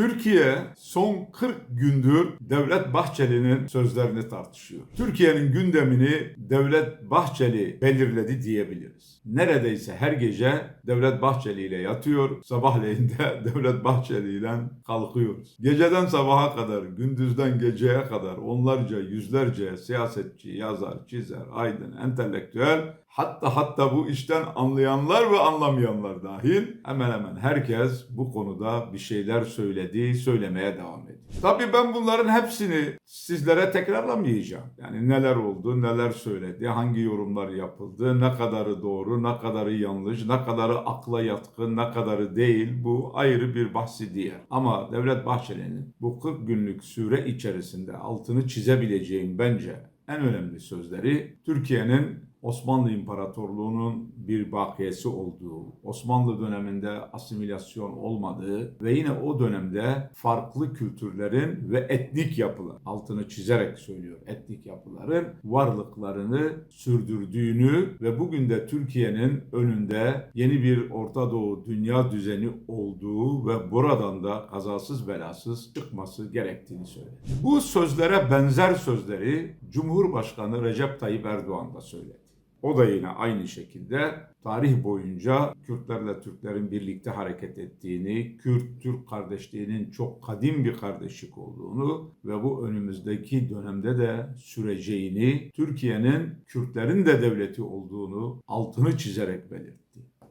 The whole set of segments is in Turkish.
Türkiye son 40 gündür Devlet Bahçeli'nin sözlerini tartışıyor. Türkiye'nin gündemini Devlet Bahçeli belirledi diyebiliriz. Neredeyse her gece Devlet Bahçeli ile yatıyor, sabahleyin de Devlet Bahçeli ile kalkıyoruz. Geceden sabaha kadar, gündüzden geceye kadar onlarca, yüzlerce siyasetçi, yazar, çizer, aydın, entelektüel Hatta hatta bu işten anlayanlar ve anlamayanlar dahil hemen hemen herkes bu konuda bir şeyler söyledi, söylemeye devam ediyor. Tabii ben bunların hepsini sizlere tekrarlamayacağım. Yani neler oldu, neler söyledi, hangi yorumlar yapıldı, ne kadarı doğru, ne kadarı yanlış, ne kadarı akla yatkın, ne kadarı değil bu ayrı bir bahsi diğer. Ama Devlet Bahçeli'nin bu 40 günlük süre içerisinde altını çizebileceğim bence en önemli sözleri Türkiye'nin Osmanlı İmparatorluğu'nun bir bakiyesi olduğu, Osmanlı döneminde asimilasyon olmadığı ve yine o dönemde farklı kültürlerin ve etnik yapılar, altını çizerek söylüyor, etnik yapıların varlıklarını sürdürdüğünü ve bugün de Türkiye'nin önünde yeni bir Orta Doğu dünya düzeni olduğu ve buradan da kazasız belasız çıkması gerektiğini söyledi. Bu sözlere benzer sözleri Cumhurbaşkanı Recep Tayyip Erdoğan da söyledi. O da yine aynı şekilde tarih boyunca Kürtlerle Türklerin birlikte hareket ettiğini, Kürt-Türk kardeşliğinin çok kadim bir kardeşlik olduğunu ve bu önümüzdeki dönemde de süreceğini, Türkiye'nin Kürtlerin de devleti olduğunu altını çizerek belirtti.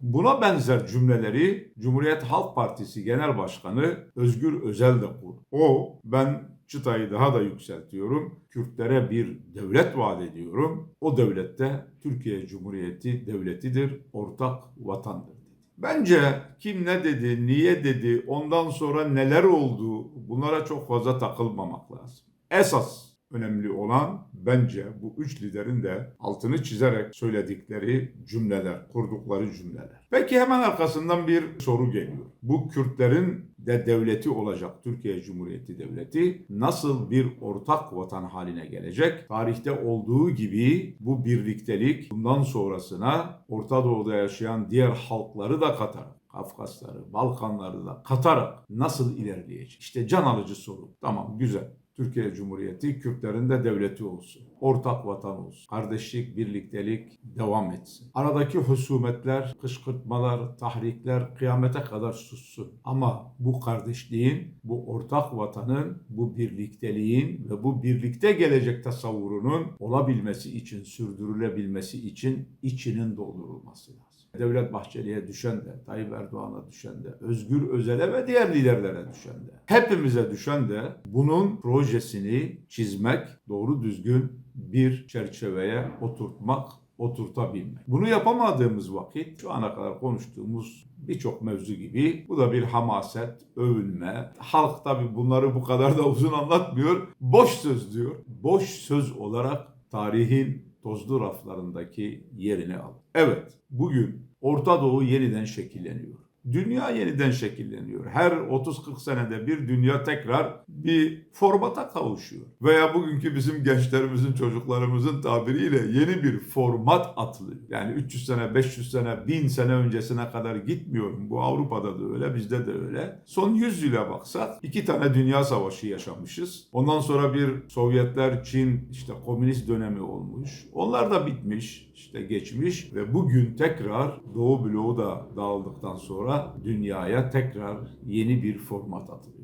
Buna benzer cümleleri Cumhuriyet Halk Partisi Genel Başkanı Özgür Özel de kurdu. O ben çıtayı daha da yükseltiyorum. Kürtlere bir devlet vaat ediyorum. O devlette Türkiye Cumhuriyeti devletidir, ortak vatandır. Bence kim ne dedi, niye dedi, ondan sonra neler oldu bunlara çok fazla takılmamak lazım. Esas önemli olan bence bu üç liderin de altını çizerek söyledikleri cümleler, kurdukları cümleler. Peki hemen arkasından bir soru geliyor. Bu Kürtlerin de devleti olacak Türkiye Cumhuriyeti Devleti nasıl bir ortak vatan haline gelecek? Tarihte olduğu gibi bu birliktelik bundan sonrasına Orta Doğu'da yaşayan diğer halkları da katarak Kafkasları, Balkanları da katarak nasıl ilerleyecek? İşte can alıcı soru. Tamam güzel. Türkiye Cumhuriyeti Kürtlerin de devleti olsun. Ortak vatan olsun. Kardeşlik, birliktelik devam etsin. Aradaki husumetler, kışkırtmalar, tahrikler kıyamete kadar sussun. Ama bu kardeşliğin, bu ortak vatanın, bu birlikteliğin ve bu birlikte gelecek tasavvurunun olabilmesi için, sürdürülebilmesi için içinin doldurulması lazım. Devlet Bahçeli'ye düşen de, Tayyip Erdoğan'a düşen de, Özgür Özel'e ve diğer liderlere düşen de, hepimize düşen de bunun projesini çizmek, doğru düzgün bir çerçeveye oturtmak, oturtabilmek. Bunu yapamadığımız vakit şu ana kadar konuştuğumuz birçok mevzu gibi bu da bir hamaset, övünme. Halk tabi bunları bu kadar da uzun anlatmıyor. Boş söz diyor. Boş söz olarak tarihin tozlu raflarındaki yerini al. Evet, bugün Orta Doğu yeniden şekilleniyor. Dünya yeniden şekilleniyor. Her 30-40 senede bir dünya tekrar bir formata kavuşuyor. Veya bugünkü bizim gençlerimizin, çocuklarımızın tabiriyle yeni bir format atılıyor. Yani 300 sene, 500 sene, 1000 sene öncesine kadar gitmiyorum. Bu Avrupa'da da öyle, bizde de öyle. Son 100 yıla baksak iki tane dünya savaşı yaşamışız. Ondan sonra bir Sovyetler, Çin, işte komünist dönemi olmuş. Onlar da bitmiş, işte geçmiş ve bugün tekrar Doğu bloğu da dağıldıktan sonra dünyaya tekrar yeni bir format atılıyor.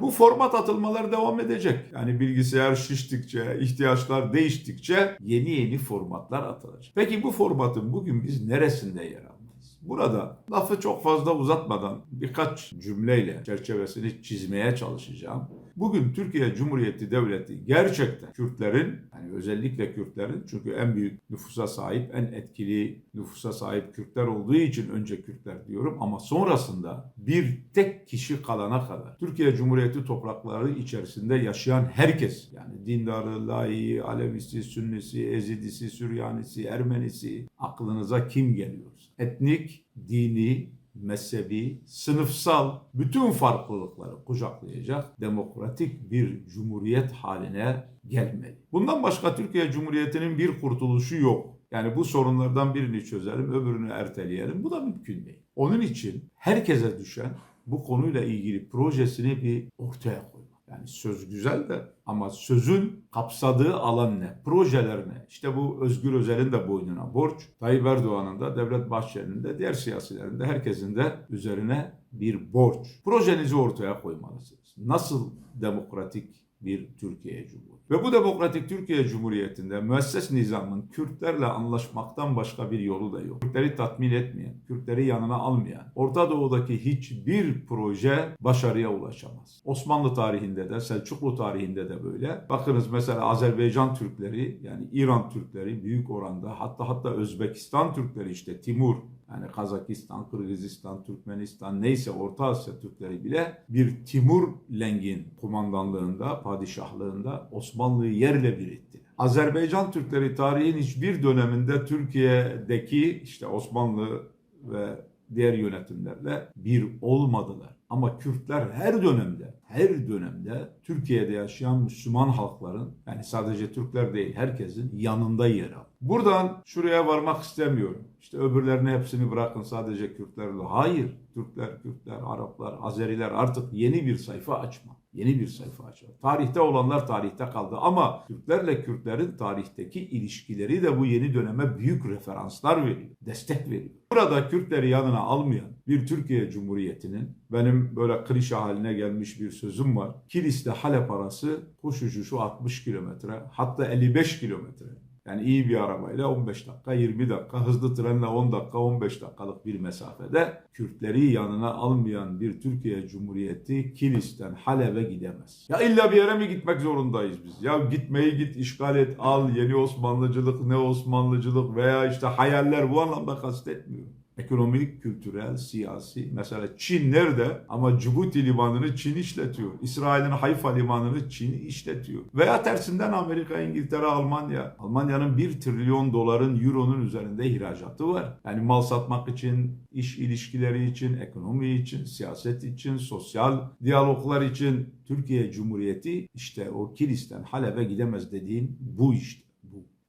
Bu format atılmalar devam edecek. Yani bilgisayar şiştikçe, ihtiyaçlar değiştikçe yeni yeni formatlar atılacak. Peki bu formatın bugün biz neresinde yer almalıyız? Burada lafı çok fazla uzatmadan birkaç cümleyle çerçevesini çizmeye çalışacağım. Bugün Türkiye Cumhuriyeti Devleti gerçekten Kürtlerin, yani özellikle Kürtlerin çünkü en büyük nüfusa sahip, en etkili nüfusa sahip Kürtler olduğu için önce Kürtler diyorum ama sonrasında bir tek kişi kalana kadar Türkiye Cumhuriyeti toprakları içerisinde yaşayan herkes yani dindarı, layığı, Alevisi, Sünnisi, Ezidisi, Süryanisi, Ermenisi aklınıza kim geliyor? Etnik, dini, mezhebi, sınıfsal bütün farklılıkları kucaklayacak demokratik bir cumhuriyet haline gelmeli. Bundan başka Türkiye Cumhuriyeti'nin bir kurtuluşu yok. Yani bu sorunlardan birini çözelim, öbürünü erteleyelim. Bu da mümkün değil. Onun için herkese düşen bu konuyla ilgili projesini bir ortaya koymak. Yani söz güzel de ama sözün kapsadığı alan ne? Projeler ne? İşte bu Özgür Özel'in de boynuna borç. Tayyip Erdoğan'ın da, Devlet Bahçeli'nin de, diğer siyasilerin de herkesin de üzerine bir borç. Projenizi ortaya koymalısınız. Nasıl demokratik bir Türkiye Cumhuriyeti? Ve bu demokratik Türkiye Cumhuriyeti'nde müesses nizamın Kürtlerle anlaşmaktan başka bir yolu da yok. Kürtleri tatmin etmeyen, Kürtleri yanına almayan, Orta Doğu'daki hiçbir proje başarıya ulaşamaz. Osmanlı tarihinde de, Selçuklu tarihinde de böyle. Bakınız mesela Azerbaycan Türkleri, yani İran Türkleri büyük oranda, hatta hatta Özbekistan Türkleri işte Timur, yani Kazakistan, Kırgızistan, Türkmenistan neyse Orta Asya Türkleri bile bir Timur Leng'in kumandanlığında, padişahlığında Osmanlı'yı yerle bir etti. Azerbaycan Türkleri tarihin hiçbir döneminde Türkiye'deki işte Osmanlı ve diğer yönetimlerle bir olmadılar. Ama Kürtler her dönemde, her dönemde Türkiye'de yaşayan Müslüman halkların yani sadece Türkler değil herkesin yanında yer aldı. Buradan şuraya varmak istemiyorum. İşte öbürlerini hepsini bırakın sadece Kürtlerle. Hayır. Türkler, Kürtler, Araplar, Azeriler artık yeni bir sayfa açma. Yeni bir sayfa açma. Tarihte olanlar tarihte kaldı ama Türklerle Kürtlerin tarihteki ilişkileri de bu yeni döneme büyük referanslar veriyor. Destek veriyor. Burada Kürtleri yanına almayan bir Türkiye Cumhuriyeti'nin benim böyle klişe haline gelmiş bir sözüm var. Kilis'te Halep arası kuş uçuşu 60 kilometre hatta 55 kilometre. Yani iyi bir arabayla 15 dakika, 20 dakika, hızlı trenle 10 dakika, 15 dakikalık bir mesafede Kürtleri yanına almayan bir Türkiye Cumhuriyeti Kilis'ten Halep'e gidemez. Ya illa bir yere mi gitmek zorundayız biz? Ya gitmeyi git, işgal et, al, yeni Osmanlıcılık, ne Osmanlıcılık veya işte hayaller bu anlamda kastetmiyorum. Ekonomik, kültürel, siyasi. Mesela Çin nerede? Ama Cibuti limanını Çin işletiyor. İsrail'in Hayfa limanını Çin işletiyor. Veya tersinden Amerika, İngiltere, Almanya. Almanya'nın 1 trilyon doların, euronun üzerinde ihracatı var. Yani mal satmak için, iş ilişkileri için, ekonomi için, siyaset için, sosyal diyaloglar için Türkiye Cumhuriyeti işte o Kilis'ten Halep'e gidemez dediğin bu işte.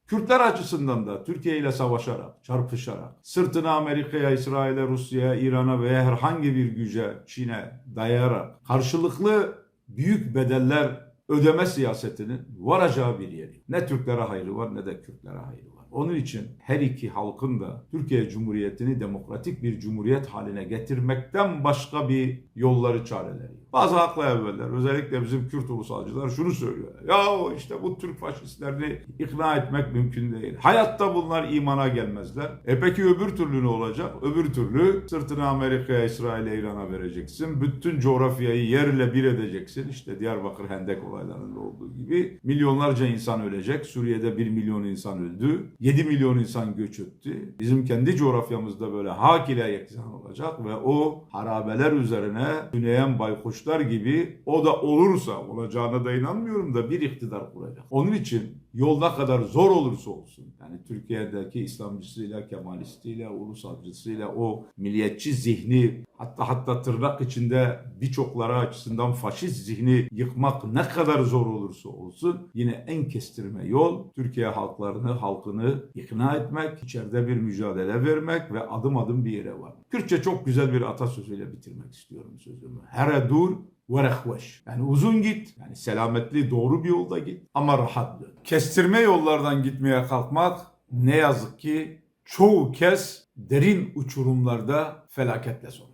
Kürtler açısından da Türkiye ile savaşarak, çarpışarak, sırtını Amerika'ya, İsrail'e, Rusya'ya, İran'a veya herhangi bir güce, Çin'e dayayarak karşılıklı büyük bedeller ödeme siyasetinin varacağı bir yeri. Ne Türklere hayrı var ne de Kürtlere hayrı var. Onun için her iki halkın da Türkiye Cumhuriyeti'ni demokratik bir cumhuriyet haline getirmekten başka bir yolları çareleri. Bazı haklı evveller özellikle bizim Kürt ulusalcılar şunu söylüyorlar. Ya işte bu Türk faşistlerini ikna etmek mümkün değil. Hayatta bunlar imana gelmezler. E peki öbür türlü ne olacak? Öbür türlü sırtını Amerika'ya, İsrail'e, İran'a vereceksin. Bütün coğrafyayı yerle bir edeceksin. İşte Diyarbakır Hendek olaylarında olduğu gibi. Milyonlarca insan ölecek. Suriye'de 1 milyon insan öldü. 7 milyon insan göç etti. Bizim kendi coğrafyamızda böyle hak ile yeksan olacak ve o harabeler üzerine tüneyen baykuşlar gibi o da olursa olacağına da inanmıyorum da bir iktidar kuracak. Onun için yol ne kadar zor olursa olsun yani Türkiye'deki İslamcısıyla, Kemalistiyle, ulusalcısıyla o milliyetçi zihni hatta hatta tırnak içinde birçokları açısından faşist zihni yıkmak ne kadar zor olursa olsun yine en kestirme yol Türkiye halklarını, halkını ikna etmek, içeride bir mücadele vermek ve adım adım bir yere var. Kürtçe çok güzel bir atasözüyle bitirmek istiyorum sözümü. Here dur ve rehveş. Yani uzun git, yani selametli doğru bir yolda git ama rahat dön. Kestirme yollardan gitmeye kalkmak ne yazık ki çoğu kez derin uçurumlarda felaketle sonuçlanır.